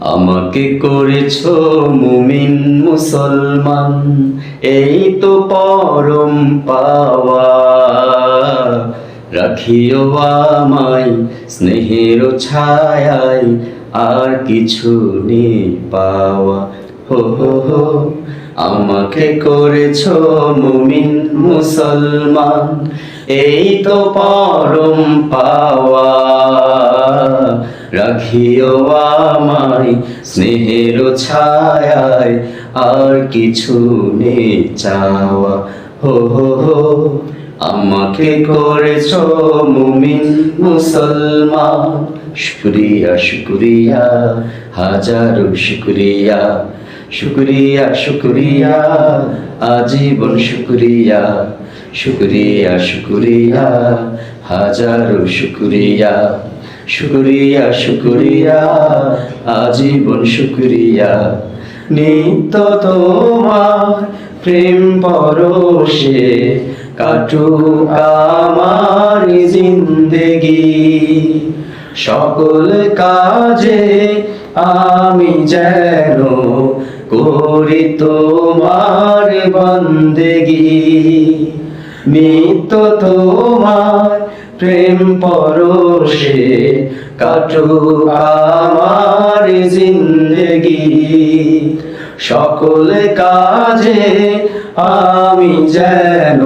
আমাকে করেছ মুমিন মুসলমান, এই তো পরম পাওয়া। রাখিও আমায় স্নেহের ছায়ায়, আর কিছু নেই পাওয়া। হো হো হো, আমাকে করেছ মুমিন মুসলমান, এই তো পরম পাওয়া। রাখিও আমায়, স্নেহের ছায়ায় আর কিছু নেই চাওয়া। হো হো হো, আমাকে করেছ মুমিন মুসলমান। শুক্রিয়া শুক্রিয়া, হাজারো শুক্রিয়া। শুক্রিয়া শুক্রিয়া, আজীবন শুক্রিয়া। শুক্রিয়া শুক্রিয়া, হাজারো শুক্রিয়া। শুক্রিয়া শুক্রিয়া, আজীবন শুক্রিয়া। নিত্য তোমার প্রেম পরশে কাটুক আমার জিন্দেগি। সকল কাজে আমি যেন করি তোমার বন্দেগি। নিত্য তোমার প্রেম পরশে কাটুক আমার জিন্দেগি। সকল কাজে আমি যেন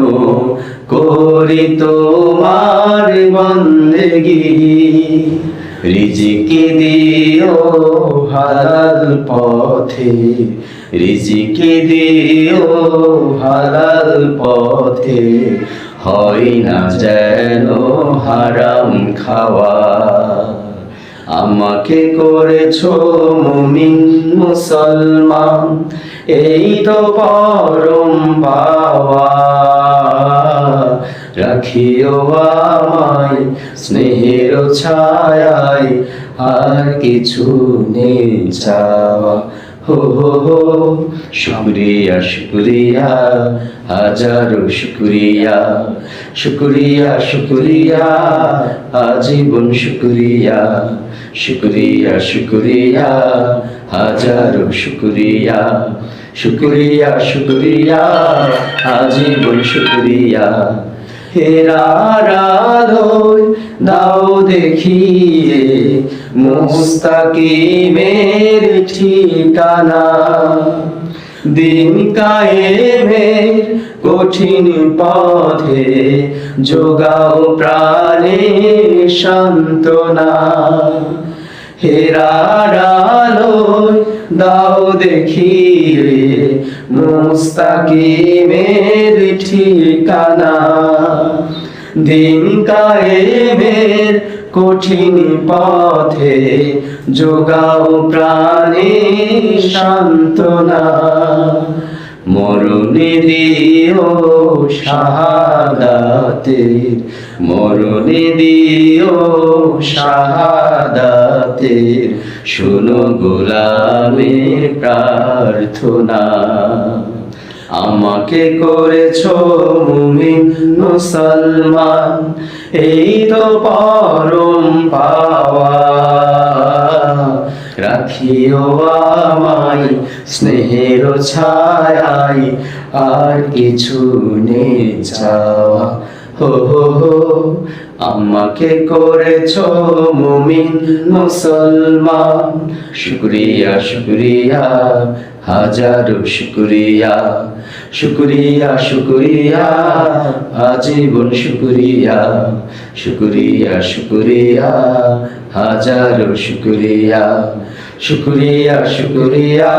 করি তোমার বন্দেগি। রিজিকি দিও হালাল পথে, রিজিকি দিও হালাল পথে। হয় না যেন হারাম খাওয়া। আমাকে করেছ মুমিন মুসলমান, এই তো পরম পাওয়া। রাখিও আমায় স্নেহের ছায়ায়, আর কিছু নেই চাওয়া। হো হো হো। শুক্রিয়া শুক্রিয়া, হাজারো শুক্রিয়া। শুক্রিয়া শুক্রিয়া, আজীবন শুক্রিয়া। শুক্রিয়া শুক্রিয়া, হাজারো শুক্রিয়া। শুক্রিয়া শুক্রিয়া, আজীবন শুক্রিয়া। হেরার আলোয় দাও দেখিয়ে মুস্তাকিমের ঠিকানা। দিন কায়েমের কঠিন পথে যোগাও প্রাণে সান্ত্বনা। হেরার আলোয় দাও দেখিয়ে মুস্তাকিমের ঠিকানা। দিন কায়েমের কঠিন পথে যোগাও প্রাণে সান্ত্বনা। মরণে দিও শাহাদাতের, মরণে দিও শাহাদাতের। শুনো গোলামের প্রার্থনা। আমাকে করেছ মুমিন, মুসলমান। এই তো পরম পাওয়া। রাখিও আমায় স্নেহের ছায়ায়, আর কিছু নেই চাওয়া। হো হো আমাকে করেছ মুমিন মুসলমান। শুক্রিয়া শুক্রিয়া, হাজারো শুক্রিয়া শুক্রিয়া শুক্রিয়া, আজীবন শুক্রিয়া। শুক্রিয়া শুক্রিয়া, হাজারো শুক্রিয়া। শুক্রিয়া শুক্রিয়া,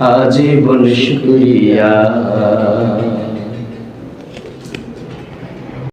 আজীবন শুক্রিয়া।